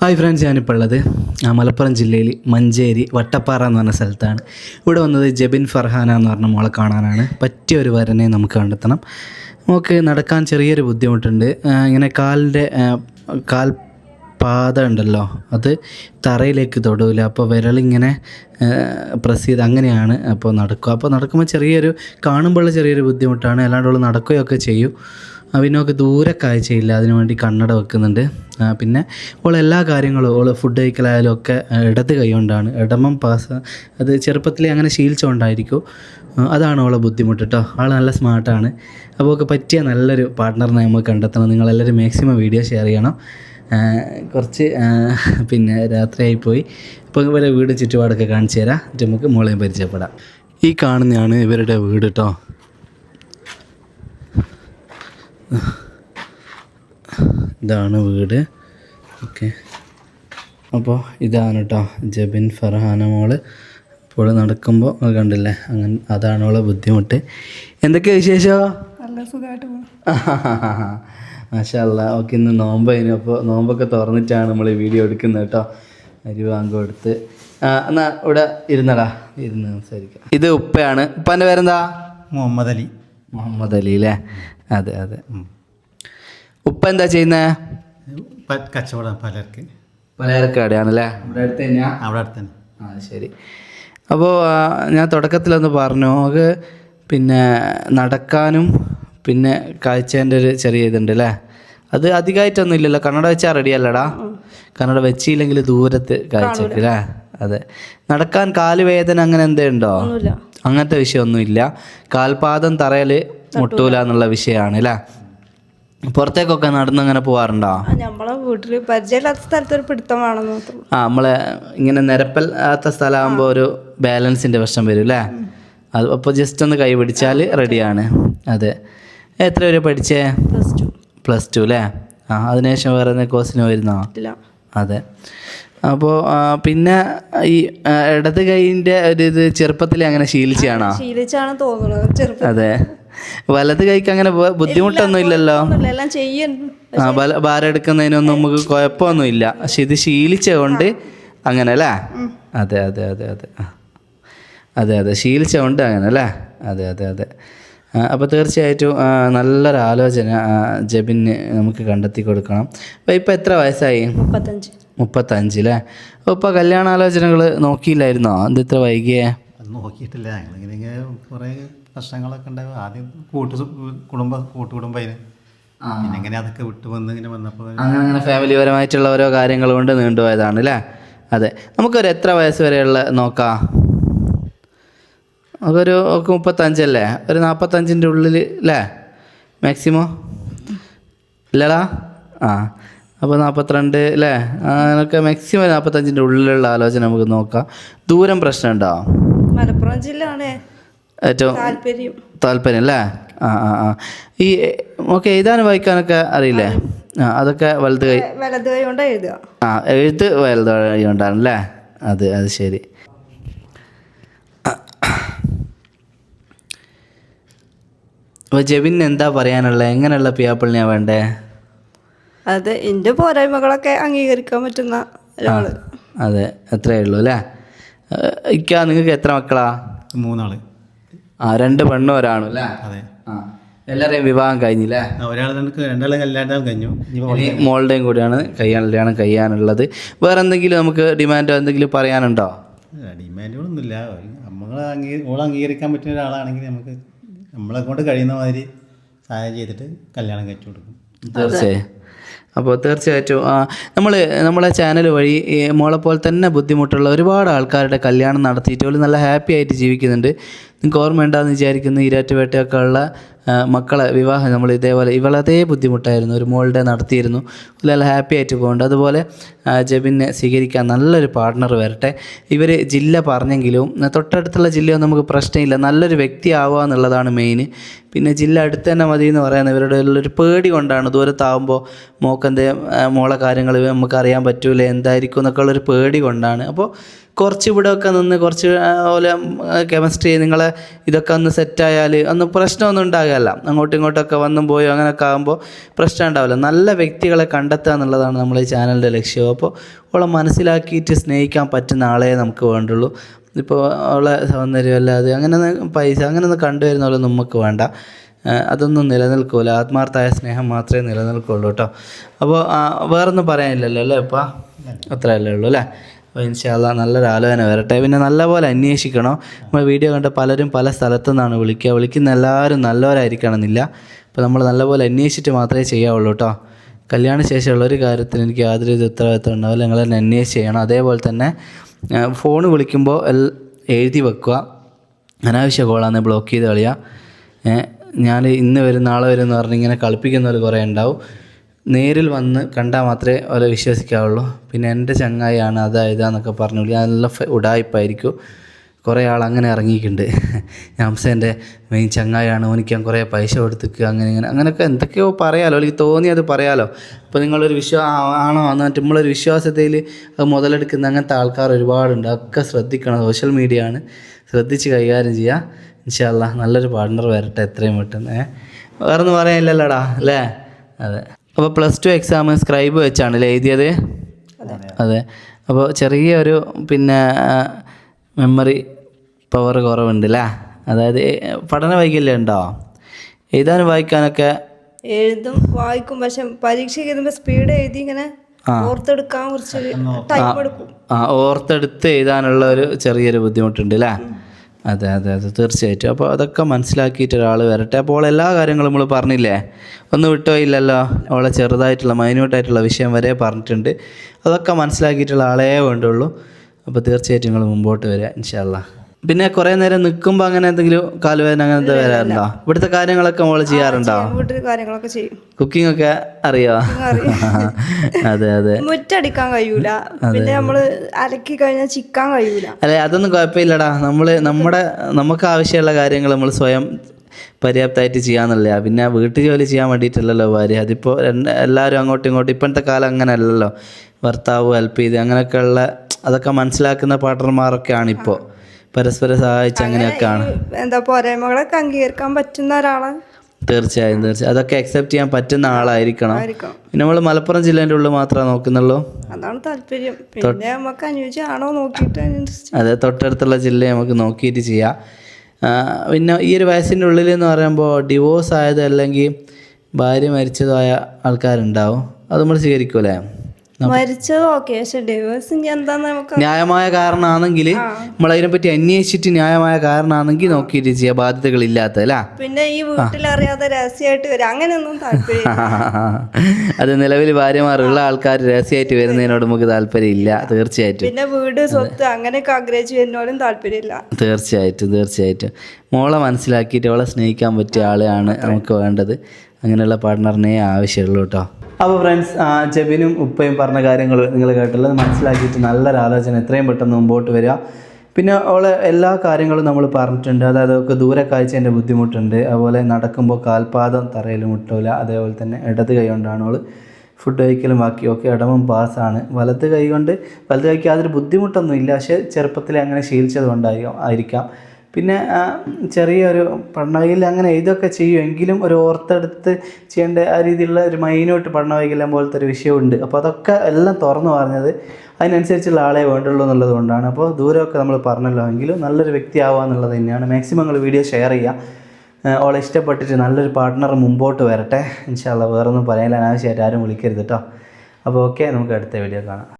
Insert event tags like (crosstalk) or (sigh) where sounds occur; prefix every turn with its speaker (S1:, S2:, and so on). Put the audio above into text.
S1: Hi friends ഞാനിപ്പോൾ ഉള്ളത് മലപ്പുറം ജില്ലയിൽ മഞ്ചേരി വട്ടപ്പാറ എന്ന് പറഞ്ഞ സ്ഥലത്താണ്. ഇവിടെ വന്നത് ജബിൻ ഫർഹാന എന്ന് പറഞ്ഞ മോളെ കാണാനാണ്. പറ്റിയ ഒരു വരനെ നമുക്ക് കണ്ടെത്തണം. നമുക്ക് നടക്കാൻ ചെറിയൊരു ബുദ്ധിമുട്ടുണ്ട്. ഇങ്ങനെ കാലിന്റെ കാൽ പാത ഉണ്ടല്ലോ അത് തറയിലേക്ക് തൊടൂല. അപ്പോൾ വിരളിങ്ങനെ പ്രസ് ചെയ്ത് അങ്ങനെയാണ് അപ്പോൾ നടക്കുക. അപ്പോൾ നടക്കുമ്പോൾ ചെറിയൊരു കാണുമ്പോൾ ചെറിയൊരു ബുദ്ധിമുട്ടാണ്. അല്ലാണ്ട് നടക്കുകയൊക്കെ ചെയ്യും. പിന്നെ ദൂരെ കാഴ്ചയില്ല. അതിനു വേണ്ടി കണ്ണട വെക്കുന്നുണ്ട്. പിന്നെ ഓൾ എല്ലാ കാര്യങ്ങളും ഓൾ ഫുഡ് കഴിക്കലായാലും ഒക്കെ ഇടത് കൈ കൊണ്ടാണ്. ഇടമം പാസ് അത് ചെറുപ്പത്തിലേ അങ്ങനെ ശീലിച്ചുകൊണ്ടായിരിക്കും അതാണ് ഓളെ ബുദ്ധിമുട്ട് കേട്ടോ ആൾ നല്ല സ്മാർട്ടാണ് അപ്പോൾ ഒക്കെ പറ്റിയ നല്ലൊരു പാർട്ട്ണറിനെ നമുക്ക് കണ്ടെത്തണം. നിങ്ങളെല്ലാവരും മാക്സിമം വീഡിയോ ഷെയർ ചെയ്യണം. കുറച്ച് പിന്നെ രാത്രിയായിപ്പോയി. അപ്പോൾ ഇവരെ വീട് ചുറ്റുപാടൊക്കെ കാണിച്ചു തരാം. നമുക്ക് മോളെയും പരിചയപ്പെടാം. ഈ കാണുന്നതാണ് ഇവരുടെ വീട് കേട്ടോ ഇതാണ് വീട്. ഓക്കെ. അപ്പോൾ ഇതാണ് കേട്ടോ ജബിൻ ഫർഹാന മോൾ. ഇപ്പോൾ നടക്കുമ്പോൾ അത് കണ്ടില്ലേ? അങ്ങനെ അതാണ് അവളെ ബുദ്ധിമുട്ട്. എന്തൊക്കെ വിശേഷം? (laughs) മാഷല്ല. ഓക്കെ ഇന്ന് നോമ്പായിരുന്നു അപ്പോൾ നോമ്പൊക്കെ തുറന്നിട്ടാണ് നമ്മൾ ഈ വീഡിയോ എടുക്കുന്നത് കേട്ടോ അരി വാങ്ങും എടുത്ത്. ആ എന്നാ ഇവിടെ ഇരുന്നടാ. ഇരുന്ന് സംസാരിക്കാം. ഇത് ഉപ്പയാണ്. ഉപ്പാന്റെ പേരെന്താ?
S2: മുഹമ്മദ് അലി.
S1: മുഹമ്മദ് അലി അല്ലേ അതെ. അതെ ഉപ്പ എന്താ ചെയ്യുന്നത്
S2: കച്ചവടം പലർക്ക്.
S1: പലചരക്കടയാണല്ലേ അവിടെ അടുത്ത് തന്നെയാ?
S2: അവിടെ അടുത്ത് തന്നെ.
S1: ആ ശരി. അപ്പോൾ ഞാൻ തുടക്കത്തിലൊന്ന് പറഞ്ഞു. നമുക്ക് പിന്നെ നടക്കാനും പിന്നെ കാഴ്ചേന്റെ ഒരു ചെറിയ ഇതുണ്ട് അല്ലേ? അത് അധികമായിട്ടൊന്നും ഇല്ലല്ലോ. കണ്ണട വെച്ചാൽ റെഡി അല്ലടാ. കണ്ണട വെച്ചില്ലെങ്കിൽ ദൂരത്ത് കാഴ്ചക്ക് അല്ലേ? അതെ. നടക്കാൻ കാൽ വേദന അങ്ങനെ എന്തേ ഉണ്ടോ
S3: ഒന്നുമില്ല.
S1: അങ്ങനത്തെ വിഷയമൊന്നുമില്ല. കാൽപാദം തറയിൽ മുട്ടൂല എന്നുള്ള വിഷയമാണ് അല്ലേ? പുറത്തേക്കൊക്കെ നടന്ന് അങ്ങനെ പോവാറുണ്ടോ?
S3: ആ, നമ്മളെ വീട്ടിൽ പരിചയമില്ലാത്ത സ്ഥലത്ത് ഒരു പിടുത്തം
S1: ആ നമ്മളെ ഇങ്ങനെ നിരപ്പല്ലാത്ത സ്ഥലമാകുമ്പോൾ ഒരു ബാലൻസിന്റെ പ്രശ്നം വരും അല്ലേ? അത് അപ്പോൾ ജസ്റ്റ് ഒന്ന് കൈ പിടിച്ചാൽ റെഡിയാണ്. അതെ. എത്ര വരെ പഠിച്ചേ?
S3: Plus two.
S1: പ്ലസ് ടു അല്ലേ? ആ അതിനുശേഷം വേറെ കോഴ്സിന് വരുന്നോ അതെ. അപ്പോൾ പിന്നെ ഈ ഇടത് കൈയിന്റെ ഒരു ഇത് ചെറുപ്പത്തിൽ അങ്ങനെ ശീലിച്ചാണോ?
S3: ശീലിച്ചാണ് തോന്നുന്നത്
S1: അതെ. വലത് കൈക്ക് അങ്ങനെ ബുദ്ധിമുട്ടൊന്നും ഇല്ലല്ലോ? ആ ഭാരം എടുക്കുന്നതിനൊന്നും നമുക്ക് കുഴപ്പമൊന്നും ഇല്ല പക്ഷെ ഇത് ശീലിച്ചതുകൊണ്ട് അങ്ങനെ അല്ലേ? അതെ അതെ അതെ അതെ. അതെ അതെ. ശീലിച്ചതുകൊണ്ട് അങ്ങനെ അല്ലേ? അതെ അതെ അതെ. അപ്പോൾ തീർച്ചയായിട്ടും നല്ലൊരു ആലോചന ജബിന് നമുക്ക് കണ്ടെത്തി കൊടുക്കണം. അപ്പോൾ ഇപ്പോൾ എത്ര വയസ്സായി?
S3: മുപ്പത്തഞ്ച്.
S1: മുപ്പത്തഞ്ച് അല്ലേ അപ്പോൾ ഇപ്പോൾ കല്യാണാലോചനകൾ നോക്കിയില്ലായിരുന്നോ? എന്ത് ഇത്ര വൈകിയേ?
S2: അത് നോക്കിയിട്ടില്ല. ഞങ്ങളിങ്ങനെ കുറേ പ്രശ്നങ്ങളൊക്കെ ഉണ്ടായി. ആദ്യം കൂട്ടു കുടുംബ കൂട്ടുകുടുംബം പിന്നെ ഇങ്ങനെ അതൊക്കെ വിട്ടു വന്ന് ഇങ്ങനെ വന്നപ്പോൾ
S1: അങ്ങനെ അങ്ങനെ ഫാമിലി പരമായിട്ടുള്ള ഓരോ കാര്യങ്ങൾ കൊണ്ട് നീണ്ടുപോയതാണ് അല്ലേ അതെ. നമുക്കൊരു എത്ര വയസ്സ് വരെയുള്ള നോക്കാം? നമുക്കൊരു ഒക്കെ മുപ്പത്തഞ്ചല്ലേ? ഒരു നാൽപ്പത്തഞ്ചിന്റെ ഉള്ളിൽ അല്ലേ മാക്സിമം? ഇല്ലടാ? ആ അപ്പോൾ നാൽപ്പത്തിരണ്ട് അല്ലേ അങ്ങനെയൊക്കെ മാക്സിമം നാൽപ്പത്തഞ്ചിന്റെ ഉള്ളിലുള്ള ആലോചന നമുക്ക് നോക്കാം. ദൂരം പ്രശ്നം ഉണ്ടോ
S3: മലപ്പുറം ജില്ല
S1: ഏറ്റവും
S3: താല്പര്യം.
S1: താല്പര്യം അല്ലേ ആ ആ ആ. ഈ ഓക്കെ എഴുതാനും വായിക്കാനൊക്കെ അറിയില്ലേ? ആ അതൊക്കെ വലുത് കൈ
S3: വലത് കൈ കൊണ്ടാണ് എഴുതുക.
S1: ആ എഴുത്ത് കൈ കൊണ്ടാണ് അല്ലേ അത് അത് ശരി. അപ്പോൾ ജെവിൻ എന്താ പറയാനുള്ളത് എങ്ങനെയുള്ള പിയാപ്പിളിനെയാണ് വേണ്ടേ?
S3: അതെ എന്റെ പോരായ്മകളൊക്കെ അംഗീകരിക്കാൻ പറ്റുന്ന ഒരാൾ.
S1: അതെ എത്രയേ ഉള്ളൂ അല്ലേ? ഇക്ക നിങ്ങൾക്ക് എത്ര മക്കളാ?
S2: മൂന്നാൾ.
S1: ആ രണ്ട് പെണ്ണും ഒരാണും അല്ലേ?
S2: അതെ.
S1: ആ എല്ലാവരെയും വിവാഹം കഴിഞ്ഞില്ലേ
S2: ഒരാൾ രണ്ടാളും കല്യാണം കഴിഞ്ഞു.
S1: മോളുടെയും കൂടിയാണ് കല്യാണം കഴിയാനുള്ളത്. വേറെ എന്തെങ്കിലും നമുക്ക് ഡിമാൻഡോ എന്തെങ്കിലും പറയാനുണ്ടോ?
S2: ഡിമാൻഡുകളൊന്നുമില്ല. ഓൾ അംഗീകരിക്കാൻ പറ്റുന്ന ഒരാളാണെങ്കിൽ നമുക്ക് നമ്മളെ കൊണ്ട് കഴിയുന്ന മാതിരി സഹായം ചെയ്തിട്ട് കല്യാണം കഴിച്ചു കൊടുക്കും.
S1: തീർച്ചയായും. അപ്പോൾ തീർച്ചയായിട്ടും നമ്മൾ നമ്മളെ ചാനൽ വഴി മോളെ പോലെ തന്നെ ബുദ്ധിമുട്ടുള്ള ഒരുപാട് ആൾക്കാരുടെ കല്യാണം നടത്തിയിട്ട് അവർ നല്ല ഹാപ്പി ആയിട്ട് ജീവിക്കുന്നുണ്ട്. നിങ്ങൾക്ക് ഓർമ്മയുണ്ടാകുന്ന വിചാരിക്കുന്നു. ഈരാറ്റുപേട്ടയൊക്കെ മക്കളെ വിവാഹം നമ്മൾ ഇതേപോലെ ഇവളതേ ബുദ്ധിമുട്ടായിരുന്നു. ഒരു മോളുടെ നടത്തിയിരുന്നു. നല്ല ഹാപ്പി ആയിട്ട് പോകുന്നുണ്ട് അതുപോലെ ജബിനെ സ്വീകരിക്കാൻ നല്ലൊരു പാർട്ട്ണർ വരട്ടെ. ഇവർ ജില്ല പറഞ്ഞെങ്കിലും തൊട്ടടുത്തുള്ള ജില്ലയോ നമുക്ക് പ്രശ്നമില്ല. നല്ലൊരു വ്യക്തി ആവുക എന്നുള്ളതാണ് മെയിൻ പിന്നെ ജില്ല അടുത്ത് തന്നെ മതി എന്ന് പറയുന്നത് ഇവരുടെ ഉള്ളൊരു പേടി കൊണ്ടാണ്. ദൂരത്താവുമ്പോൾ മോക്കെന്തേ മോളെ കാര്യങ്ങൾ നമുക്ക് അറിയാൻ പറ്റൂല എന്തായിരിക്കും എന്നൊക്കെ ഉള്ളൊരു പേടി കൊണ്ടാണ്. അപ്പോൾ കുറച്ച് ഇവിടെ ഒക്കെ നിന്ന് കുറച്ച് പോലെ കെമിസ്ട്രി നിങ്ങളെ ഇതൊക്കെ ഒന്ന് സെറ്റായാൽ ഒന്ന് പ്രശ്നമൊന്നും ഉണ്ടാകില്ല. അങ്ങോട്ടും ഇങ്ങോട്ടൊക്കെ വന്നും പോയോ അങ്ങനെയൊക്കെ ആകുമ്പോൾ പ്രശ്നം ഉണ്ടാവില്ല. നല്ല വ്യക്തികളെ കണ്ടെത്തുക എന്നുള്ളതാണ് നമ്മൾ ഈ ചാനലിന്റെ ലക്ഷ്യം. അപ്പോൾ അവളെ മനസ്സിലാക്കിയിട്ട് സ്നേഹിക്കാൻ പറ്റുന്ന ആളെ നമുക്ക് വേണ്ടുള്ളൂ. ഇപ്പോൾ അവളെ സൗന്ദര്യം അല്ലാതെ അങ്ങനെ പൈസ അങ്ങനെ ഒന്ന് കണ്ടുവരുന്ന പോലെ നമുക്ക് വേണ്ട. അതൊന്നും നിലനിൽക്കില്ല ആത്മാർത്ഥമായ സ്നേഹം മാത്രമേ നിലനിൽക്കുള്ളൂ കേട്ടോ. അപ്പോൾ വേറൊന്നും പറയാനില്ലല്ലോ അല്ലേ ഇപ്പം? അത്രയല്ലേ ഉള്ളൂ അല്ലേ? അപ്പോൾ ഇൻഷാല്ല നല്ലൊരു ആലോചന വരട്ടെ. പിന്നെ നല്ലപോലെ അന്വേഷിക്കണം. നമ്മൾ വീഡിയോ കണ്ട പലരും പല സ്ഥലത്തു നിന്നാണ് വിളിക്കുക. വിളിക്കുന്ന എല്ലാവരും നല്ലവരായിരിക്കണം എന്നില്ല അപ്പോൾ നമ്മൾ നല്ലപോലെ അന്വേഷിച്ചിട്ട് മാത്രമേ ചെയ്യാവുള്ളൂ കേട്ടോ കല്യാണ ശേഷമുള്ള ഒരു കാര്യത്തിന് എനിക്ക് യാതൊരു ഉത്തരവാദിത്തം ഉണ്ടാവില്ല. നിങ്ങൾ തന്നെ അന്വേഷിച്ച് ചെയ്യണം. അതേപോലെ തന്നെ ഫോൺ വിളിക്കുമ്പോൾ എഴുതി വെക്കുക. അനാവശ്യ കോളാന്ന് ബ്ലോക്ക് ചെയ്ത് കളിയുക. ഞാൻ ഇന്ന് വരും നാളെ വരും എന്ന് പറഞ്ഞിങ്ങനെ കളിപ്പിക്കുന്നവർ കുറേ ഉണ്ടാവും. നേരിൽ വന്ന് കണ്ടാൽ മാത്രമേ അവരെ വിശ്വസിക്കാവുള്ളൂ. പിന്നെ എന്റെ ചങ്ങായിയാണ് അതാ ഇതാന്നൊക്കെ പറഞ്ഞു ഞാൻ നല്ല ഉടായ്പായിരിക്കും കുറേ ആൾ അങ്ങനെ ഇറങ്ങിയിട്ടുണ്ട്. (laughs) ഹംസേന്റെ മെയിൻ ചങ്ങായാണ് ഓനിക്ക് ഞാൻ കുറേ പൈസ കൊടുത്തിക്കുക അങ്ങനെ ഇങ്ങനെ. അങ്ങനെയൊക്കെ എന്തൊക്കെയോ പറയാലോ. അല്ലെങ്കിൽ തോന്നി അത് പറയാലോ. അപ്പോൾ നിങ്ങളൊരു വിശ്വാ ആണോ? എന്നിട്ട് നമ്മളൊരു വിശ്വാസത്തിൽ മുതലെടുക്കുന്ന അങ്ങനത്തെ ആൾക്കാർ ഒരുപാടുണ്ട്. അതൊക്കെ ശ്രദ്ധിക്കണം. സോഷ്യൽ മീഡിയ ആണ് ശ്രദ്ധിച്ച് കൈകാര്യം ചെയ്യുക ഇൻഷാല്ല നല്ലൊരു പാർട്ണർ വരട്ടെ എത്രയും പെട്ടെന്ന്. വേറെ ഒന്നും പറയാനില്ലല്ലോടാ. അല്ലേ? അതെ. അപ്പോൾ പ്ലസ് ടു എക്സാം സ്ക്രൈബ് വെച്ചാണല്ലേ എഴുതിയത്? അതെ. അപ്പോൾ ചെറിയൊരു പിന്നെ മെമ്മറി പവർ കുറവുണ്ട് അല്ലേ അതായത് പഠന വൈകല്യം ഉണ്ടോ? എഴുതാനും വായിക്കാനൊക്കെ
S3: എഴുതും വായിക്കും പക്ഷെ പരീക്ഷ എഴുതുമ്പോൾ സ്പീഡ് എഴുതി ഇങ്ങനെ ഓർത്തെടുക്കാൻ കുറച്ച് ടൈം എടുക്കും.
S1: ആ ഓർത്തെടുത്ത് എഴുതാനുള്ള ഒരു ചെറിയൊരു ബുദ്ധിമുട്ടുണ്ട് അല്ലേ? അതെ അതെ അതെ. തീർച്ചയായിട്ടും. അപ്പോൾ അതൊക്കെ മനസ്സിലാക്കിയിട്ട് ഒരാൾ വരട്ടെ. അപ്പോൾ എല്ലാ കാര്യങ്ങളും നമ്മൾ പറഞ്ഞില്ലേ? ഒന്നും ഇല്ലല്ലോ? അവളെ ചെറുതായിട്ടുള്ള മൈന്യൂട്ടായിട്ടുള്ള വിഷയം വരെ പറഞ്ഞിട്ടുണ്ട്. അതൊക്കെ മനസ്സിലാക്കിയിട്ടുള്ള ആളേ വേണ്ടുള്ളൂ. അപ്പോൾ തീർച്ചയായിട്ടും നിങ്ങൾ മുമ്പോട്ട് വരിക ഇൻഷാല്ല പിന്നെ കുറെ നേരം നിൽക്കുമ്പോൾ അങ്ങനെ എന്തെങ്കിലും കാലുവേദന അങ്ങനത്തെ വരാറുണ്ടോ? ഇവിടുത്തെ കാര്യങ്ങളൊക്കെ മോൾ ചെയ്യാറുണ്ടോ?
S3: വീട്ടിൽ കാര്യങ്ങളൊക്കെ ചെയ്യും.
S1: കുക്കിംഗ് ഒക്കെ അറിയോ? (laughs) അതെ അതെ.
S3: മുറ്റടിക്കാൻ കഴിയൂല. പിന്നെ നമ്മൾ അലക്കി കഴിഞ്ഞാൽ ചിക്കാൻ കഴിയൂല.
S1: അല്ലെ അതൊന്നും കുഴപ്പമില്ലടാ. നമ്മൾ നമ്മുടെ നമുക്ക് ആവശ്യമുള്ള കാര്യങ്ങൾ നമ്മൾ സ്വയം പര്യാപ്തമായിട്ട് ചെയ്യാന്നുള്ളതാ. പിന്നെ വീട്ടു ജോലി ചെയ്യാൻ വേണ്ടിയിട്ടല്ലല്ലോ ഭാര്യ. അതിപ്പോൾ രണ്ട് എല്ലാവരും അങ്ങോട്ടും ഇങ്ങോട്ടും ഇപ്പോഴത്തെ കാലം അങ്ങനെ അല്ലല്ലോ ഭർത്താവ് ഹെൽപ്പ് ചെയ്ത് അങ്ങനെയൊക്കെയുള്ള അതൊക്കെ മനസ്സിലാക്കുന്ന പാർട്ണർമാരൊക്കെയാണ് ഇപ്പോൾ പരസ്പരം സഹായിച്ച് അങ്ങനെയൊക്കെയാണ്.
S3: എന്താ പോരായ്മകളൊക്കെ അംഗീകരിക്കാൻ പറ്റുന്ന ഒരാളാണ്
S1: തീർച്ചയായും തീർച്ചയായും. അതൊക്കെ അക്സെപ്റ്റ് ചെയ്യാൻ പറ്റുന്ന ആളായിരിക്കണം. നമ്മൾ മലപ്പുറം ജില്ലേന്റെ ഉള്ളിൽ മാത്രമേ നോക്കുന്നുള്ളൂ.
S3: അതാണ് താല്പര്യം. പിന്നെ നമുക്ക് അനുയോജ്യമാണോ നോക്കിയിട്ട്
S1: അതെ തൊട്ടടുത്തുള്ള ജില്ല നമുക്ക് നോക്കിയിട്ട് ചെയ്യാം. പിന്നെ ഈ ഒരു വയസ്സിന്റെ ഉള്ളിൽ എന്ന് പറയുമ്പോൾ ഡിവോഴ്സ് ആയത് അല്ലെങ്കിൽ ഭാര്യ മരിച്ചതായ ആൾക്കാരുണ്ടാവും. അത് നമ്മൾ സ്വീകരിക്കൂലേ?
S3: മരിച്ചത് ഓക്കെ പക്ഷെ ഡിവേഴ്സ് എന്താന്ന് നമുക്ക്
S1: ന്യായമായ കാരണമാണെങ്കിൽ നമ്മൾ അതിനെപ്പറ്റി അന്വേഷിച്ചിട്ട് ന്യായമായ കാരണമാണെങ്കിൽ നോക്കിയിട്ട് ചെയ്യാം ബാധ്യതകളില്ലാത്ത അല്ല?
S3: പിന്നെ ഈ വീട്ടിലറിയാതെ രഹസ്യമായിട്ട് വരും. അങ്ങനെയൊന്നും താല്പര്യം (laughs)
S1: അത് നിലവിൽ ഭാര്യമാരുള്ള ആൾക്കാർ രഹസ്യമായിട്ട് വരുന്നതിനോട് നമുക്ക് താല്പര്യമില്ല തീർച്ചയായിട്ടും.
S3: പിന്നെ വീട് സ്വത്ത് അങ്ങനെയൊക്കെ ആഗ്രഹിച്ചു വരുന്നോലും താല്പര്യമില്ല.
S1: തീർച്ചയായിട്ടും തീർച്ചയായിട്ടും. മോളെ മനസ്സിലാക്കിയിട്ട് അവളെ സ്നേഹിക്കാൻ പറ്റിയ ആളെയാണ് നമുക്ക് വേണ്ടത്. അങ്ങനെയുള്ള പാർട്ട്ണറിനെ ആവശ്യമുള്ളൂ കേട്ടോ. അപ്പോൾ ഫ്രണ്ട്സ് ജെബിനും ഉപ്പയും പറഞ്ഞ കാര്യങ്ങൾ നിങ്ങൾ കേട്ടുള്ളത് മനസ്സിലാക്കിയിട്ട് നല്ലൊരു ആലോചന. എത്രയും പെട്ടെന്ന് മുമ്പോട്ട് വരിക. പിന്നെ അവളെ എല്ലാ കാര്യങ്ങളും നമ്മൾ പറഞ്ഞിട്ടുണ്ട്. അതായത് അവൾക്ക് ദൂരെ കാഴ്ചേന്റെ ബുദ്ധിമുട്ടുണ്ട്. അതുപോലെ നടക്കുമ്പോൾ കാൽപാദം തറയിൽ മുട്ടില്ല അതേപോലെ തന്നെ ഇടത് കൈ കൊണ്ടാണ് അവൾ ഫുഡ് കഴിക്കലും ബാക്കി ഒക്കെ ഇടമും പാസ്സാണ് വലത് കൈ കൊണ്ട് വലത് കൈക്ക് യാതൊരു ബുദ്ധിമുട്ടൊന്നും ഇല്ല. പക്ഷേ ചെറുപ്പത്തിൽ അങ്ങനെ ശീലിച്ചത് കൊണ്ടായിരിക്കും. ആയിരിക്കാം പിന്നെ ചെറിയൊരു പഠനവൈകല്യം അങ്ങനെ ഇതൊക്കെ ചെയ്യും. എങ്കിലും ഒരു ഓർത്തെടുത്ത് ചെയ്യേണ്ട ആ രീതിയിലുള്ള ഒരു മൈനോട്ട് പഠനവൈകല്യം പോലത്തെ ഒരു വിഷയമുണ്ട്. അപ്പോൾ അതൊക്കെ എല്ലാം തുറന്നു പറഞ്ഞത് അതിനനുസരിച്ചുള്ള ആളെ വേണ്ടുള്ളൂ എന്നുള്ളതുകൊണ്ടാണ് അപ്പോൾ ദൂരമൊക്കെ നമ്മൾ പറഞ്ഞല്ലോ എങ്കിലും നല്ലൊരു വ്യക്തി എന്നുള്ളത് തന്നെയാണ്. മാക്സിമം നിങ്ങൾ വീഡിയോ ഷെയർ ചെയ്യുക. അവളെ ഇഷ്ടപ്പെട്ടിട്ട് നല്ലൊരു പാർട്ട്ണർ മുമ്പോട്ട് വരട്ടെ. ഇൻഷാല്ല വേറൊന്നും പറയാൻ അനാവശ്യമായിട്ട് ആരും വിളിക്കരുത് കേട്ടോ. അപ്പോൾ ഓക്കെ നമുക്ക് അടുത്ത വീഡിയോ കാണാം.